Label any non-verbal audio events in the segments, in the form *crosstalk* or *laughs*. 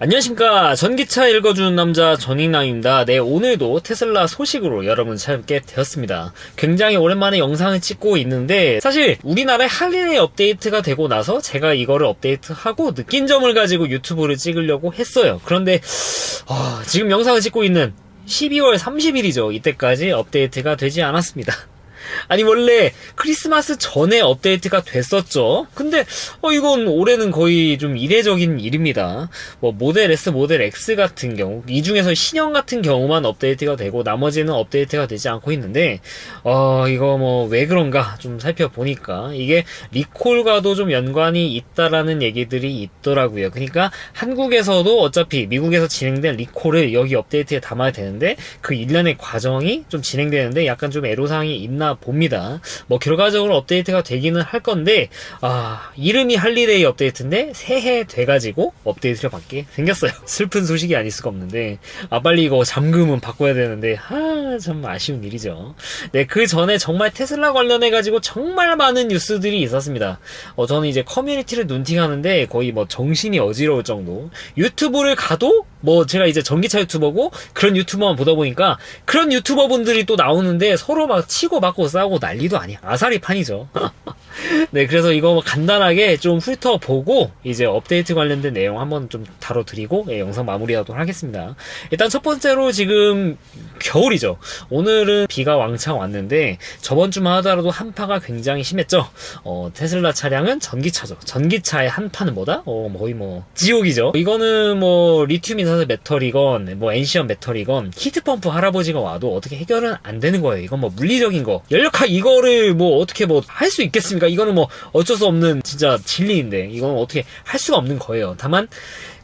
안녕하십니까. 전기차 읽어주는 남자 전인남입니다. 네 오늘도 테슬라 소식으로 여러분 찾게 되었습니다. 굉장히 오랜만에 영상을 찍고 있는데 사실 우리나라에 할리데이 업데이트가 되고 나서 제가 이거를 업데이트하고 느낀 점을 가지고 유튜브를 찍으려고 했어요. 그런데 아, 지금 영상을 찍고 있는 12월 30일이죠. 이때까지 업데이트가 되지 않았습니다 아니 원래 크리스마스 전에 업데이트가 됐었죠. 근데 어 이건 올해는 거의 좀 이례적인 일입니다. 뭐 모델 S, 모델 X 같은 경우 이 중에서 신형 같은 경우만 업데이트가 되고 나머지는 업데이트가 되지 않고 있는데 어 이거 뭐 왜 그런가 좀 살펴보니까 이게 리콜과도 좀 연관이 있다라는 얘기들이 있더라고요. 그러니까 한국에서도 어차피 미국에서 진행된 리콜을 여기 업데이트에 담아야 되는데 그 일련의 과정이 좀 진행되는데 약간 좀 애로사항이 있나 봅니다. 뭐 결과적으로 업데이트가 되기는 할 건데 아 이름이 할리데이 업데이트인데 새해 돼가지고 업데이트를 받게 생겼어요. *laughs* 슬픈 소식이 아닐 수가 없는데 아 빨리 이거 잠금은 바꿔야 되는데 아참 아쉬운 일이죠. 네 그 전에 정말 테슬라 관련해 가지고 정말 많은 뉴스들이 있었습니다. 어 저는 이제 커뮤니티를 눈팅하는데 거의 뭐 정신이 어지러울 정도 유튜브를 가도 뭐 제가 이제 전기차 유튜버고 그런 유튜버만 보다 보니까 그런 유튜버 분들이 또 나오는데 서로 막 치고 맞고 싸우고 난리도 아니야. 아사리 판이죠. *laughs* 네, 그래서 이거 뭐 간단하게 좀 훑어보고 이제 업데이트 관련된 내용 한번 좀 다뤄드리고 예, 영상 마무리하도록 하겠습니다. 일단 첫 번째로 지금 겨울이죠. 오늘은 비가 왕창 왔는데 저번 주만 하더라도 한파가 굉장히 심했죠. 어, 테슬라 차량은 전기차죠. 전기차의 한파는 뭐다? 어, 뭐 거의 뭐 지옥이죠. 이거는 뭐 리튬 인산철 배터리건 뭐 엔시언 배터리건 히트펌프 할아버지가 와도 어떻게 해결은 안 되는 거예요. 이건 뭐 물리적인 거. 연력화 이거를 뭐 어떻게 뭐 할 수 있겠습니까? 이거는 뭐 어쩔 수 없는 진짜 진리인데 이건 어떻게 할 수가 없는 거예요. 다만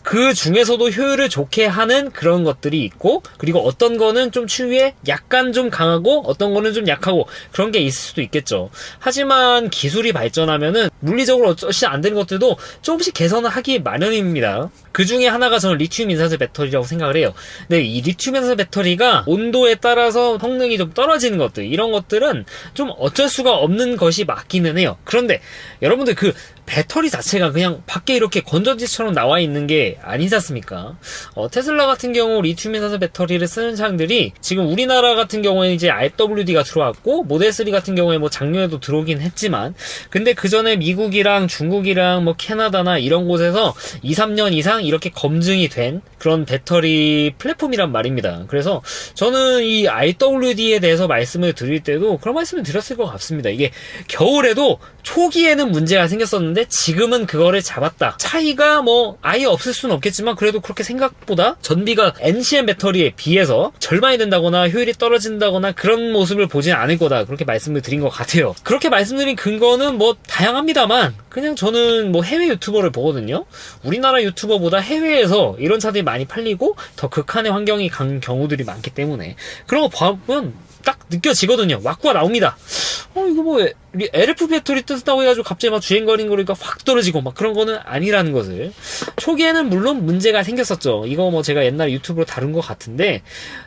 그 중에서도 효율을 좋게 하는 그런 것들이 있고 그리고 어떤 거는 좀 추위에 약간 좀 강하고 어떤 거는 좀 약하고 그런 게 있을 수도 있겠죠. 하지만 기술이 발전하면은 물리적으로 어쩌시 안 되는 것들도 조금씩 개선을 하기 마련입니다. 그 중에 하나가 저는 리튬 인산철 배터리라고 생각을 해요. 근데 이 리튬 인산철 배터리가 온도에 따라서 성능이 좀 떨어지는 것들 이런 것들은 좀 어쩔 수가 없는 것이 맞기는 해요. 그런데 여러분들 그 배터리 자체가 그냥 밖에 이렇게 건전지처럼 나와 있는 게 아니지 않습니까? 어, 테슬라 같은 경우 리튬 인산철 배터리를 쓰는 차량들이 지금 우리나라 같은 경우에는 이제 RWD가 들어왔고 모델 3 같은 경우에 뭐 작년에도 들어오긴 했지만 근데 그 전에 미국이랑 중국이랑 뭐 캐나다나 이런 곳에서 2, 3년 이상 이렇게 검증이 된 그런 배터리 플랫폼이란 말입니다. 그래서 저는 이 RWD에 대해서 말씀을 드릴 때도 그런 말씀을 드렸을 것 같습니다. 이게 겨울에도 초기에는 문제가 생겼었는데 지금은 그거를 잡았다. 차이가 뭐 아예 없을 수는 없겠지만 그래도 그렇게 생각보다 전비가 NCM 배터리에 비해서 절반이 된다거나 효율이 떨어진다거나 그런 모습을 보진 않을 거다. 그렇게 말씀을 드린 것 같아요. 그렇게 말씀드린 근거는 뭐 다양합니다만 그냥 저는 뭐 해외 유튜버를 보거든요. 우리나라 유튜버보다 해외에서 이런 차들이 많이 팔리고 더 극한의 환경이 간 경우들이 많기 때문에 그런 거 보면 딱 느껴지거든요. 왁구가 나옵니다. 어, 이거 뭐, LF 배터리 뜬다고 해가지고 갑자기 막 주행거리는 거니까 확 떨어지고 막 그런 거는 아니라는 것을. 초기에는 물론 문제가 생겼었죠. 이거 뭐 제가 옛날 유튜브로 다룬 것 같은데,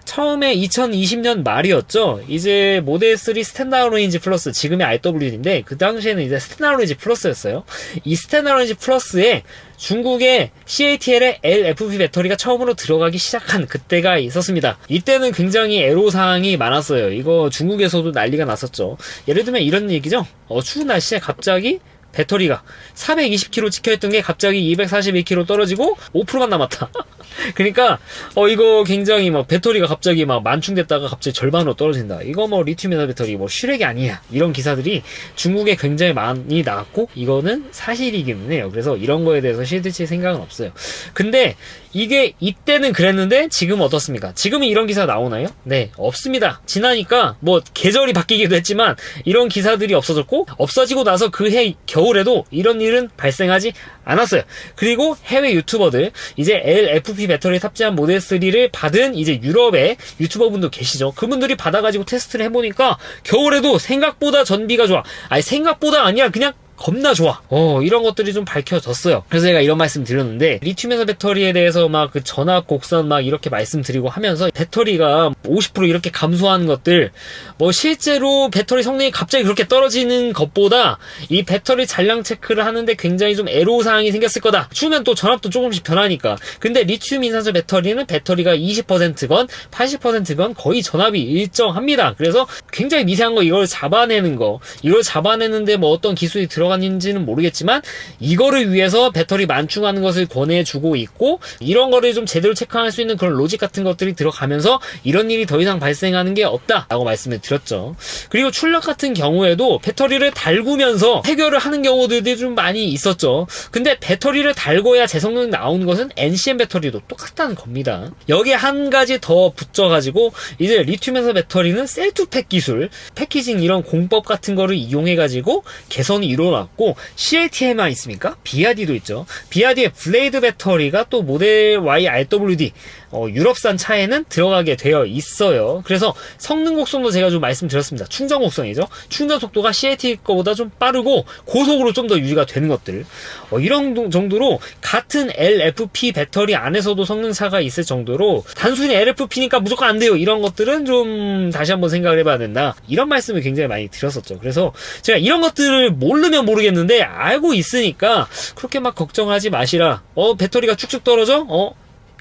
처음에 2020년 말이었죠. 이제 모델 3 스탠다드 레인지 플러스, 지금의 RW인데, 그 당시에는 이제 스탠다드 레인지 플러스였어요. 이 스탠다드 레인지 플러스에 중국의 CATL의 LFP 배터리가 처음으로 들어가기 시작한 그때가 있었습니다. 이때는 굉장히 애로사항이 많았어요. 이거 중국에서도 난리가 났었죠. 예를 들면 이런 얘기죠. 어, 추운 날씨에 갑자기 배터리가 420kg 찍혀있던 게 갑자기 241kg 떨어지고 5%만 남았다. *laughs* 그러니까 어 이거 굉장히 막 배터리가 갑자기 막 만충됐다가 갑자기 절반으로 떨어진다. 이거 뭐 리튬이나 배터리 뭐 슈렉이 아니야. 이런 기사들이 중국에 굉장히 많이 나왔고 이거는 사실이기는 해요. 그래서 이런 거에 대해서 실드칠 생각은 없어요. 근데 이게 이때는 그랬는데 지금 어떻습니까? 지금은 이런 기사 나오나요? 네, 없습니다. 지나니까 뭐 계절이 바뀌기도 했지만 이런 기사들이 없어졌고 없어지고 나서 그 해 겨울 에도 이런 일은 발생하지 않았어요. 그리고 해외 유튜버들 이제 LFP 배터리 탑재한 모델 3를 받은 이제 유럽의 유튜버분도 계시죠. 그분들이 받아가지고 테스트를 해보니까 겨울에도 생각보다 전비가 좋아. 아니 생각보다 아니야 그냥 겁나 좋아. 어, 이런 것들이 좀 밝혀졌어요. 그래서 제가 이런 말씀 드렸는데, 리튬에서 배터리에 대해서 막 그 전압, 곡선 막 이렇게 말씀드리고 하면서 배터리가 50% 이렇게 감소하는 것들, 뭐 실제로 배터리 성능이 갑자기 그렇게 떨어지는 것보다 이 배터리 잔량 체크를 하는데 굉장히 좀 애로사항이 생겼을 거다. 추우면 또 전압도 조금씩 변하니까. 근데 리튬 인산철 배터리는 배터리가 20%건 80%건 거의 전압이 일정합니다. 그래서 굉장히 미세한 거 이걸 잡아내는 거, 이걸 잡아내는데 뭐 어떤 기술이 들어 갔는지는 모르겠지만 이거를 위해서 배터리 만충하는 것을 권해주고 있고 이런 거를 좀 제대로 체크할 수 있는 그런 로직 같은 것들이 들어가면서 이런 일이 더 이상 발생하는 게 없다라고 말씀을 드렸죠. 그리고 출력 같은 경우에도 배터리를 달구면서 해결을 하는 경우들이 좀 많이 있었죠. 근데 배터리를 달궈야 제성능 나오는 것은 NCM 배터리도 똑같다는 겁니다. 여기에 한 가지 더 붙여가지고 이제 리튬에서 배터리는 셀투팩 기술, 패키징 이런 공법 같은 거를 이용해가지고 개선이 이루어 졌고 CATMI 있습니까? 비아디도 있죠. 비아디의 블레이드 배터리가 또 모델 Y RWD 어, 유럽산 차에는 들어가게 되어 있어요. 그래서 성능 곡선도 제가 좀 말씀드렸습니다. 충전 곡선이죠. 충전 속도가 CAT 거보다 좀 빠르고 고속으로 좀 더 유지가 되는 것들. 어, 이런 동- 정도로 같은 LFP 배터리 안에서도 성능 차가 있을 정도로 단순히 LFP니까 무조건 안 돼요. 이런 것들은 좀 다시 한번 생각을 해봐야 된다. 이런 말씀을 굉장히 많이 드렸었죠. 그래서 제가 이런 것들을 모르면 모르겠는데 알고 있으니까 그렇게 막 걱정하지 마시라. 어 배터리가 쭉쭉 떨어져? 어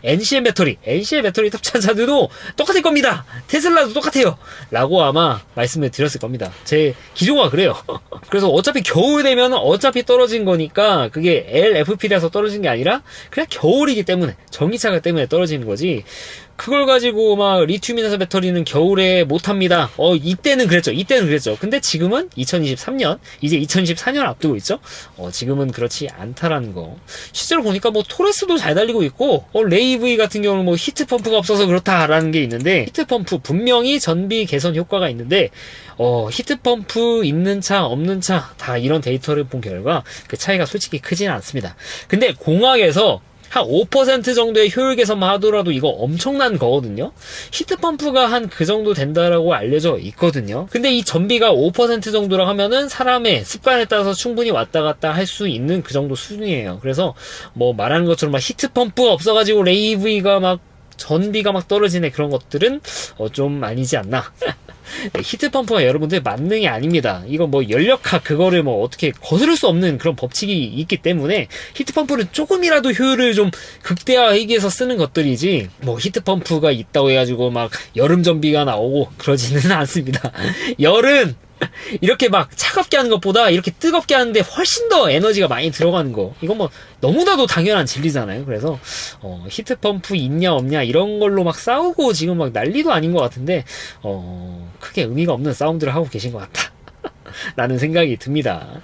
NCM 배터리, NCM 배터리 탑차사들도 똑같을 겁니다. 테슬라도 똑같아요. 라고 아마 말씀을 드렸을 겁니다. 제 기조가 그래요. *laughs* 그래서 어차피 겨울 되면 어차피 떨어진 거니까 그게 LFP라서 떨어진 게 아니라 그냥 겨울이기 때문에 전기차가 때문에 떨어지는 거지. 그걸 가지고 막 리튬이나서 배터리는 겨울에 못합니다. 어, 이때는 그랬죠. 이때는 그랬죠. 근데 지금은 2023년, 이제 2024년 앞두고 있죠. 어, 지금은 그렇지 않다라는 거. 실제로 보니까 뭐 토레스도 잘 달리고 있고, 어, 레이브이 같은 경우는 뭐 히트 펌프가 없어서 그렇다라는 게 있는데, 히트 펌프 분명히 전비 개선 효과가 있는데, 어, 히트 펌프 있는 차, 없는 차, 다 이런 데이터를 본 결과 그 차이가 솔직히 크지는 않습니다. 근데 공학에서 한 5% 정도의 효율 개선만 하더라도 이거 엄청난 거거든요. 히트펌프가 한 그 정도 된다라고 알려져 있거든요. 근데 이 전비가 5% 정도라 하면은 사람의 습관에 따라서 충분히 왔다 갔다 할 수 있는 그 정도 수준이에요. 그래서 뭐 말하는 것처럼 막 히트펌프가 없어가지고 레이브이가 막 전비가 막 떨어지네 그런 것들은 어, 좀 아니지 않나. *laughs* 네, 히트펌프가 여러분들 만능이 아닙니다. 이거 뭐 연력학 그거를 뭐 어떻게 거스를 수 없는 그런 법칙이 있기 때문에 히트펌프는 조금이라도 효율을 좀 극대화하기 위해서 쓰는 것들이지 뭐 히트펌프가 있다고 해가지고 막 여름 전비가 나오고 그러지는 *laughs* 않습니다. 열은 *laughs* 이렇게 막 차갑게 하는 것보다 이렇게 뜨겁게 하는데 훨씬 더 에너지가 많이 들어가는 거. 이건 뭐 너무나도 당연한 진리잖아요. 그래서 어, 히트 펌프 있냐 없냐 이런 걸로 막 싸우고 지금 막 난리도 아닌 것 같은데 어, 크게 의미가 없는 싸움들을 하고 계신 것 같다. 라는 생각이 듭니다.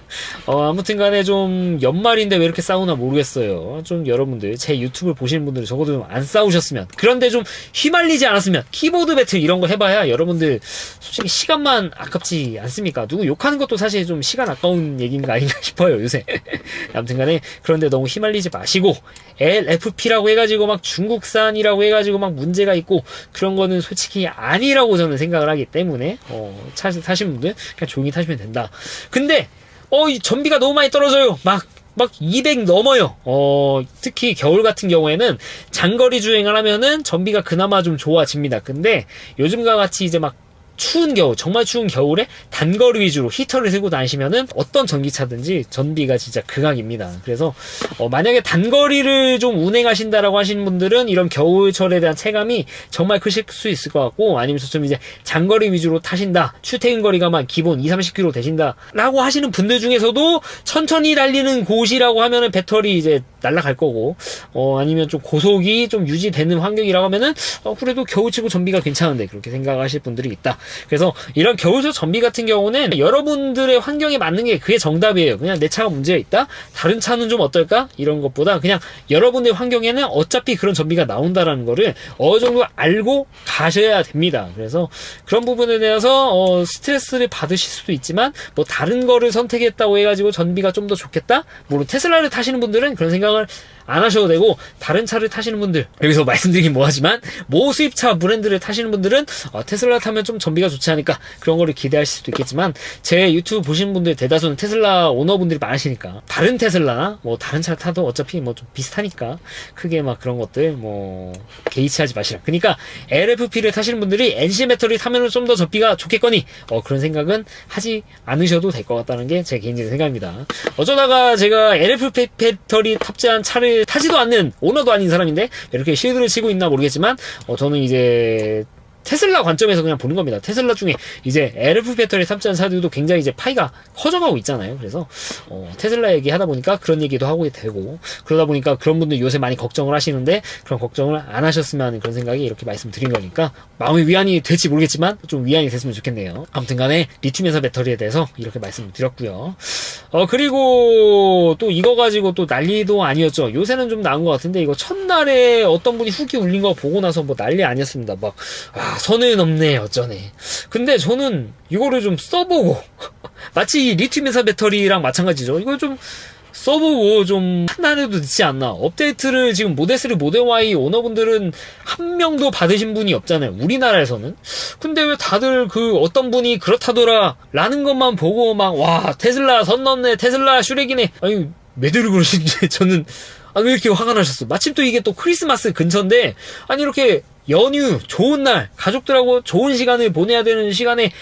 어, 아무튼 간에 좀 연말인데 왜 이렇게 싸우나 모르겠어요. 좀 여러분들, 제 유튜브를 보시는 분들은 적어도 좀 안 싸우셨으면, 그런데 좀 휘말리지 않았으면, 키보드 배틀 이런 거 해봐야 여러분들 솔직히 시간만 아깝지 않습니까? 누구 욕하는 것도 사실 좀 시간 아까운 얘기인가 아닌가 *laughs* 싶어요, 요새. *laughs* 아무튼 간에, 그런데 너무 휘말리지 마시고, LFP라고 해가지고 막 중국산이라고 해가지고 막 문제가 있고, 그런 거는 솔직히 아니라고 저는 생각을 하기 때문에, 어, 차, 타신 분들 그냥 조용히 타시면 된다. 근데, 어, 이 전비가 너무 많이 떨어져요. 막, 막 200 넘어요. 어, 특히 겨울 같은 경우에는 장거리 주행을 하면은 전비가 그나마 좀 좋아집니다. 근데 요즘과 같이 이제 막 추운 겨울, 정말 추운 겨울에 단거리 위주로 히터를 들고 다니시면은 어떤 전기차든지 전비가 진짜 극악입니다. 그래서 어, 만약에 단거리를 좀 운행하신다라고 하시는 분들은 이런 겨울철에 대한 체감이 정말 크실 수 있을 것 같고 아니면 좀 이제 장거리 위주로 타신다, 출퇴근 거리가만 기본 2, 30km 되신다라고 하시는 분들 중에서도 천천히 달리는 곳이라고 하면은 배터리 이제 날라갈 거고 어 아니면 좀 고속이 좀 유지되는 환경이라고 하면은 어 그래도 겨울치고 전비가 괜찮은데 그렇게 생각하실 분들이 있다. 그래서 이런 겨울철 전비 같은 경우는 여러분들의 환경에 맞는 게 그게 정답이에요. 그냥 내 차가 문제가 있다. 다른 차는 좀 어떨까? 이런 것보다 그냥 여러분의 환경에는 어차피 그런 전비가 나온다라는 거를 어느 정도 알고 가셔야 됩니다. 그래서 그런 부분에 대해서 어 스트레스를 받으실 수도 있지만 뭐 다른 거를 선택했다고 해가지고 전비가 좀 더 좋겠다? 물론 테슬라를 타시는 분들은 그런 생각 을 안 하셔도 되고 다른 차를 타시는 분들 여기서 말씀드리긴 뭐하지만 모 수입차 브랜드를 타시는 분들은 어, 테슬라 타면 좀 전비가 좋지 않을까 그런 거를 기대하실 수도 있겠지만 제 유튜브 보시는 분들 대다수는 테슬라 오너분들이 많으시니까 다른 테슬라나 뭐 다른 차 타도 어차피 뭐 좀 비슷하니까 크게 막 그런 것들 뭐 개의치하지 마시라. 그러니까 LFP를 타시는 분들이 NC 배터리 타면은 좀 더 전비가 좋겠거니 어, 그런 생각은 하지 않으셔도 될 것 같다는 게 제 개인적인 생각입니다. 어쩌다가 제가 LFP 배터리 탑재한 차를 타지도 않는 오너도 아닌 사람인데 이렇게 실드를 치고 있나 모르겠지만 어, 저는 이제 테슬라 관점에서 그냥 보는 겁니다. 테슬라 중에 이제 LF 배터리 탑재한 차들도 굉장히 이제 파이가 커져가고 있잖아요. 그래서 어, 테슬라 얘기 하다 보니까 그런 얘기도 하고 되고 그러다 보니까 그런 분들 요새 많이 걱정을 하시는데 그런 걱정을 안 하셨으면 하는 그런 생각이 이렇게 말씀드린 거니까 마음의 위안이 될지 모르겠지만 좀 위안이 됐으면 좋겠네요. 아무튼간에 리튬연소 배터리에 대해서 이렇게 말씀을 드렸고요. 어 그리고 또 이거 가지고 또 난리도 아니었죠. 요새는 좀 나은 것 같은데 이거 첫날에 어떤 분이 후기 울린 거 보고 나서 뭐 난리 아니었습니다. 막 아, 선을 넘네 어쩌네. 근데 저는 이거를 좀 써보고 *laughs* 마치 이 리튬연소 배터리랑 마찬가지죠. 이거 좀 써보고 좀 판단해도 되지 않나. 업데이트를 지금 모델3 모델 Y 오너분들은 한 명도 받으신 분이 없잖아요. 우리나라에서는. 근데 왜 다들 그 어떤 분이 그렇다더라 라는 것만 보고 막 와 테슬라 선 넘네 테슬라 슈렉이네. 아니 매들을 그러시는지 저는 아, 왜 이렇게 화가 나셨어? 마침 또 이게 또 크리스마스 근처인데 아니 이렇게 연휴 좋은 날 가족들하고 좋은 시간을 보내야 되는 시간에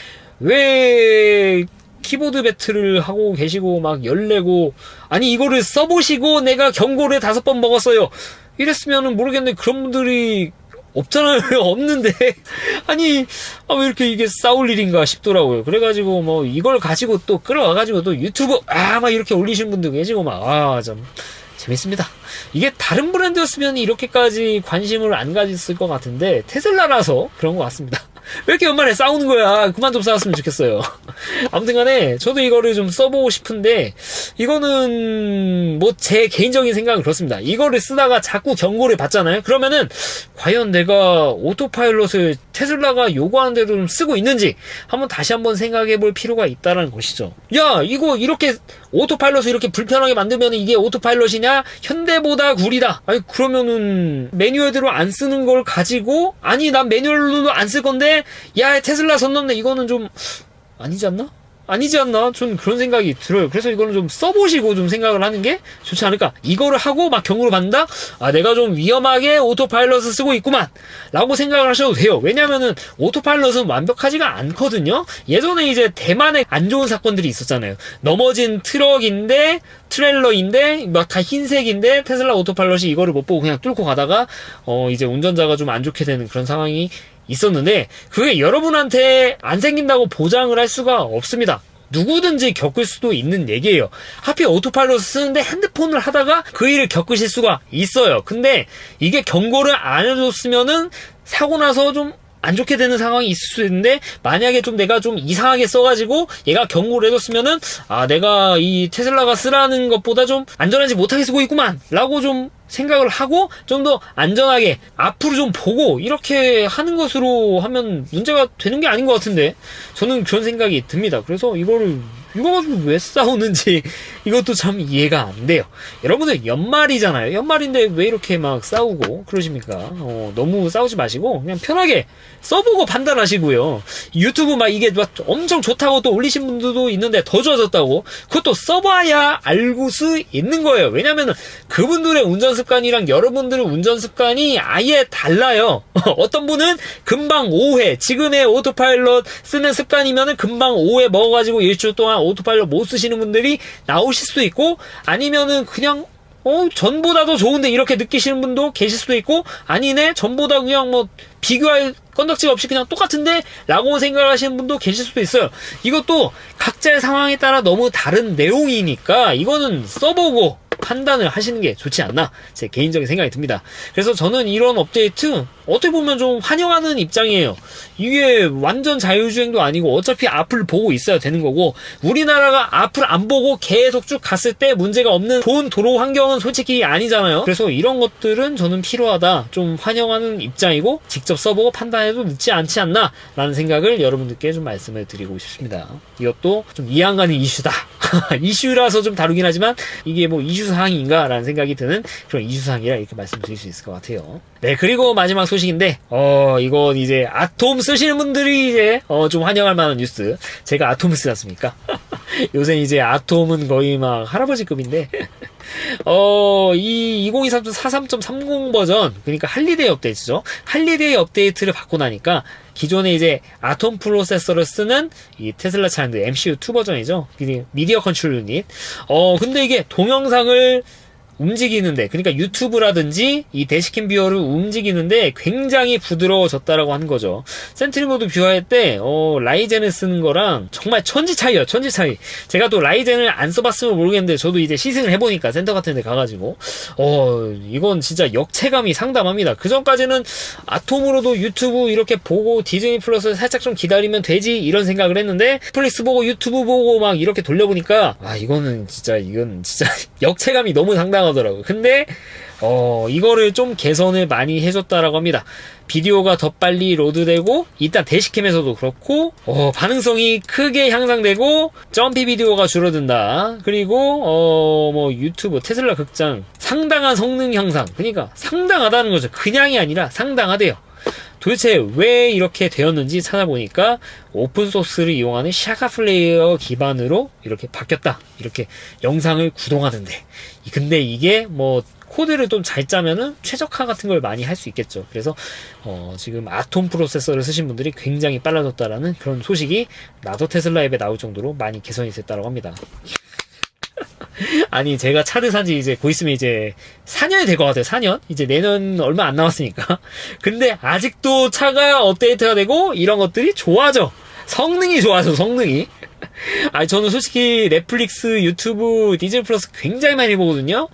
왜 키보드 배틀을 하고 계시고 막 열내고 아니 이거를 써보시고 내가 경고를 다섯 번 먹었어요. 이랬으면은 모르겠는데 그런 분들이 없잖아요. *laughs* 없는데. *laughs* 아니 아, 왜 이렇게 이게 싸울 일인가 싶더라고요. 그래가지고 뭐 이걸 가지고 또 끌어와가지고 또 유튜브 아 막 이렇게 올리신 분도 계시고 막아좀 재밌습니다. 이게 다른 브랜드였으면 이렇게까지 관심을 안 가졌을 것 같은데 테슬라라서 그런 것 같습니다. *laughs* 왜 이렇게 연말에 싸우는 거야? 그만 좀 싸웠으면 좋겠어요. *laughs* 아무튼 간에 저도 이거를 좀 써보고 싶은데 이거는 뭐 제 개인적인 생각은 그렇습니다. 이거를 쓰다가 자꾸 경고를 받잖아요. 그러면은 과연 내가 오토파일럿을 테슬라가 요구하는 대로 좀 쓰고 있는지 한번 다시 한번 생각해 볼 필요가 있다는 것이죠. 야, 이거 이렇게 오토파일럿을 이렇게 불편하게 만들면 이게 오토파일럿이냐? 현대 보다 구리다. 아니, 그러면은 매뉴얼대로 안 쓰는 걸 가지고 아니, 난 매뉴얼로도 안쓸 건데 야, 테슬라 선 넘네. 이거는 좀 아니지 않나? 아니지 않나? 전 그런 생각이 들어요. 그래서 이거는 좀 써보시고 좀 생각을 하는 게 좋지 않을까? 이거를 하고 막 경고를 받는다? 아, 내가 좀 위험하게 오토파일럿을 쓰고 있구만! 라고 생각을 하셔도 돼요. 왜냐면은 오토파일럿은 완벽하지가 않거든요? 예전에 이제 대만에 안 좋은 사건들이 있었잖아요. 넘어진 트럭인데, 트레일러인데, 막 다 흰색인데, 테슬라 오토파일럿이 이거를 못 보고 그냥 뚫고 가다가, 어, 이제 운전자가 좀 안 좋게 되는 그런 상황이 있었는데 그게 여러분한테 안 생긴다고 보장을 할 수가 없습니다. 누구든지 겪을 수도 있는 얘기예요. 하필 오토파일럿 쓰는데 핸드폰을 하다가 그 일을 겪으실 수가 있어요. 근데 이게 경고를 안 해줬으면은 사고 나서 좀 안 좋게 되는 상황이 있을 수 있는데 만약에 좀 내가 좀 이상하게 써가지고 얘가 경고를 해줬으면은 아 내가 이 테슬라가 쓰라는 것보다 좀 안전하지 못하게 쓰고 있구만 라고 좀 생각을 하고 좀 더 안전하게 앞으로 좀 보고 이렇게 하는 것으로 하면 문제가 되는 게 아닌 것 같은데 저는 그런 생각이 듭니다. 그래서 이거를 이거 가지고 왜 싸우는지 *laughs* 이것도 참 이해가 안 돼요. 여러분들 연말이잖아요. 연말인데 왜 이렇게 막 싸우고 그러십니까? 어, 너무 싸우지 마시고 그냥 편하게 써보고 판단하시고요. 유튜브 막 이게 막 엄청 좋다고 또 올리신 분들도 있는데 더 좋아졌다고 그것도 써봐야 알고 수 있는 거예요. 왜냐면은 그분들의 운전 습관이랑 여러분들의 운전 습관이 아예 달라요. *laughs* 어떤 분은 금방 5회 지금의 오토파일럿 쓰는 습관이면은 금방 5회 먹어가지고 일주일 동안 오토파일럿 못 쓰시는 분들이 나오실 수도 있고 아니면은 그냥 어, 전보다도 좋은데 이렇게 느끼시는 분도 계실 수도 있고, 아니네, 전보다 그냥 뭐, 비교할 건덕지가 없이 그냥 똑같은데? 라고 생각하시는 분도 계실 수도 있어요. 이것도 각자의 상황에 따라 너무 다른 내용이니까, 이거는 써보고 판단을 하시는 게 좋지 않나, 제 개인적인 생각이 듭니다. 그래서 저는 이런 업데이트, 어떻게 보면 좀 환영하는 입장이에요. 이게 완전 자유주행도 아니고 어차피 앞을 보고 있어야 되는 거고 우리나라가 앞을 안 보고 계속 쭉 갔을 때 문제가 없는 좋은 도로 환경은 솔직히 아니잖아요. 그래서 이런 것들은 저는 필요하다. 좀 환영하는 입장이고 직접 써보고 판단해도 늦지 않지 않나 라는 생각을 여러분들께 좀 말씀을 드리고 싶습니다. 이것도 좀 이해안 가는 이슈다. *laughs* 이슈라서 좀 다루긴 하지만 이게 뭐 이슈 사항인가 라는 생각이 드는 그런 이슈 사항이라 이렇게 말씀드릴 수 있을 것 같아요. 네, 그리고 마지막 소식인데, 어, 이건 이제 아톰 쓰시는 분들이 이제, 어, 좀 환영할 만한 뉴스. 제가 아톰을 쓰지 않습니까? *laughs* 요새 이제 아톰은 거의 막 할아버지급인데, 어, 이 2023 43.30 버전, 그러니까 할리데이 업데이트죠. 할리데이 업데이트를 받고 나니까 기존에 이제 아톰 프로세서를 쓰는 이 테슬라 차량들 MCU2 버전이죠. 미디어 컨트롤 유닛. 어, 근데 이게 동영상을 움직이는데 그러니까 유튜브라든지 이 대시캠 뷰어를 움직이는데 굉장히 부드러워졌다라고 하는 거죠. 센트리 모드 뷰어할 때 어, 라이젠을 쓰는 거랑 정말 천지 차이요, 천지 차이. 제가 또 라이젠을 안 써봤으면 모르겠는데 저도 이제 시승을 해보니까 센터 같은데 가가지고 어 이건 진짜 역체감이 상담합니다. 그 전까지는 아톰으로도 유튜브 이렇게 보고 디즈니 플러스 살짝 좀 기다리면 되지 이런 생각을 했는데 플릭스 보고 유튜브 보고 막 이렇게 돌려보니까 아 이거는 진짜 이건 진짜 *laughs* 역체감이 너무 상당 하더라고요. 근데 어 이거를 좀 개선을 많이 해줬다라고 합니다. 비디오가 더 빨리 로드되고 일단 대시캠에서도 그렇고 어, 반응성이 크게 향상되고 점피 비디오가 줄어든다. 그리고 어 뭐 유튜브 테슬라 극장 상당한 성능 향상. 그러니까 상당하다는 거죠. 그냥이 아니라 상당하대요. 도대체 왜 이렇게 되었는지 찾아보니까 오픈소스를 이용하는 샤가 플레이어 기반으로 이렇게 바뀌었다. 이렇게 영상을 구동하는데. 근데 이게 뭐 코드를 좀 잘 짜면은 최적화 같은 걸 많이 할 수 있겠죠. 그래서 어, 지금 아톰 프로세서를 쓰신 분들이 굉장히 빨라졌다라는 그런 소식이 나도 테슬라 앱에 나올 정도로 많이 개선이 됐다고 합니다. 아니 제가 차를 산지 이제 곧 있으면 이제 4년이 될 것 같아요 4년. 이제 내년 얼마 안 남았으니까. *laughs* 근데 아직도 차가 업데이트가 되고 이런 것들이 좋아져. 성능이 좋아져 성능이 아니 저는 솔직히 넷플릭스 유튜브 디즈니 플러스 굉장히 많이 보거든요.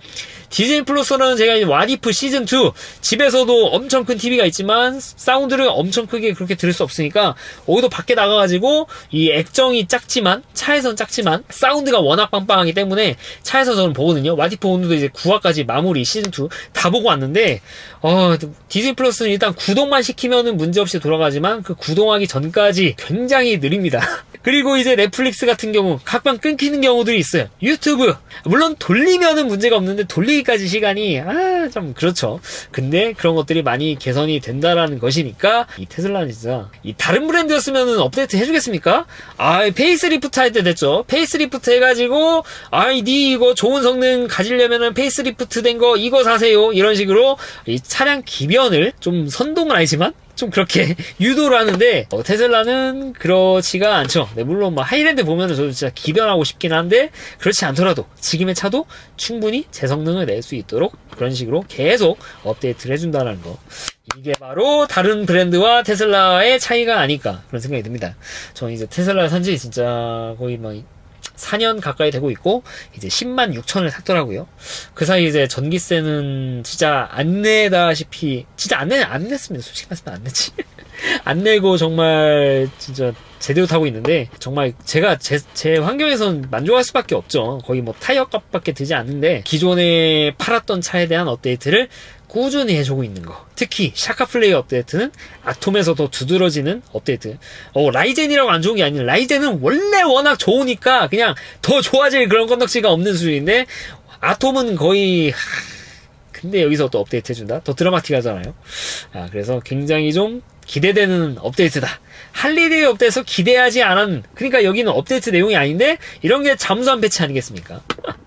디즈니 플러스는 제가 와디프 시즌 2 집에서도 엄청 큰 TV가 있지만 사운드를 엄청 크게 그렇게 들을 수 없으니까 오히려 밖에 나가가지고 이 액정이 작지만 차에선 작지만 사운드가 워낙 빵빵하기 때문에 차에서 저는 보거든요. 와디프 오늘도 이제 9화까지 마무리 시즌 2 다 보고 왔는데 어, 디즈니 플러스는 일단 구동만 시키면은 문제없이 돌아가지만 그 구동하기 전까지 굉장히 느립니다 *laughs* 그리고 이제 넷플릭스 같은 경우 각방 끊기는 경우들이 있어요 유튜브 물론 돌리면은 문제가 없는데 돌리 까지 시간이 아 좀 그렇죠. 근데 그런 것들이 많이 개선이 된다라는 것이니까 이 테슬라는 진짜 이 다른 브랜드였으면은 업데이트 해주겠습니까? 아 페이스리프트 할 때 됐죠. 페이스리프트 해가지고 아이 니 이거 좋은 성능 가지려면은 페이스리프트 된 거 이거 사세요 이런 식으로 이 차량 기변을 좀 선동은 아니지만 좀 그렇게 *laughs* 유도를 하는데 어, 테슬라는 그렇지가 않죠. 네, 물론 뭐 하이랜드 보면은 저도 진짜 기변하고 싶긴 한데 그렇지 않더라도 지금의 차도 충분히 제 성능을 낼 수 있도록 그런 식으로 계속 업데이트를 해준다는 거. 이게 바로 다른 브랜드와 테슬라의 차이가 아닐까 그런 생각이 듭니다. 저는 이제 테슬라 산지 진짜 거의 뭐 4년 가까이 되고 있고 이제 10만 6천을 샀더라고요. 그 사이 이제 전기세는 진짜 안 내다시피 진짜 안 내 안 냈습니다. 솔직히 말씀면 안 냈지. *laughs* 안 내고 정말 진짜 제대로 타고 있는데 정말 제가 제, 제 환경에선 만족할 수밖에 없죠. 거의 뭐 타이어 값밖에 들지 않는데 기존에 팔았던 차에 대한 업데이트를 꾸준히 해주고 있는 거. 특히 샤카 플레이 업데이트는 아톰에서 더 두드러지는 업데이트. 어, 라이젠이라고 안 좋은 게 아니라 라이젠은 원래 워낙 좋으니까 그냥 더 좋아질 그런 건덕지가 없는 수준인데 아톰은 거의 하... 근데 여기서 또 업데이트 해준다? 더 드라마틱하잖아요. 아, 그래서 굉장히 좀 기대되는 업데이트다. 할리데이 업데이트에서 기대하지 않은, 그러니까 여기는 업데이트 내용이 아닌데, 이런 게 잠수한 배치 아니겠습니까? *laughs*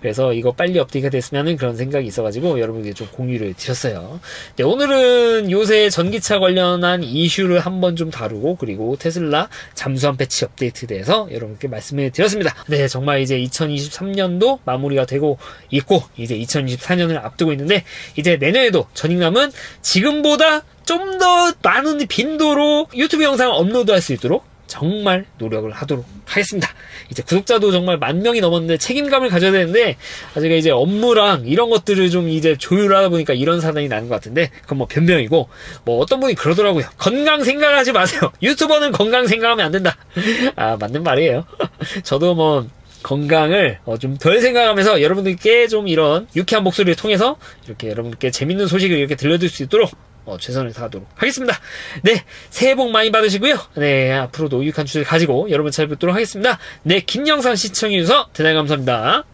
그래서 이거 빨리 업데이트가 됐으면 그런 생각이 있어가지고 여러분께 좀 공유를 드렸어요. 네, 오늘은 요새 전기차 관련한 이슈를 한번 좀 다루고 그리고 테슬라 잠수함 패치 업데이트에 대해서 여러분께 말씀을 드렸습니다. 네, 정말 이제 2023년도 마무리가 되고 있고 이제 2024년을 앞두고 있는데 이제 내년에도 전익남은 지금보다 좀 더 많은 빈도로 유튜브 영상을 업로드할 수 있도록 정말 노력을 하도록 하겠습니다. 이제 구독자도 정말 만 명이 넘었는데 책임감을 가져야 되는데 아, 제가 이제 업무랑 이런 것들을 좀 이제 조율하다 보니까 이런 사단이 나는 것 같은데 그건 뭐 변명이고 뭐 어떤 분이 그러더라고요. 건강 생각하지 마세요. *laughs* 유튜버는 건강 생각하면 안 된다. 아 맞는 말이에요. *laughs* 저도 뭐 건강을 어, 좀덜 생각하면서 여러분들께 좀 이런 유쾌한 목소리를 통해서 이렇게 여러분들께 재밌는 소식을 이렇게 들려드릴 수 있도록 어, 최선을 다하도록 하겠습니다. 네, 새해 복 많이 받으시고요. 네, 앞으로도 유익한 주제를 가지고 여러분 찾아뵙도록 하겠습니다. 네, 긴 영상 시청해주셔서 대단히 감사합니다.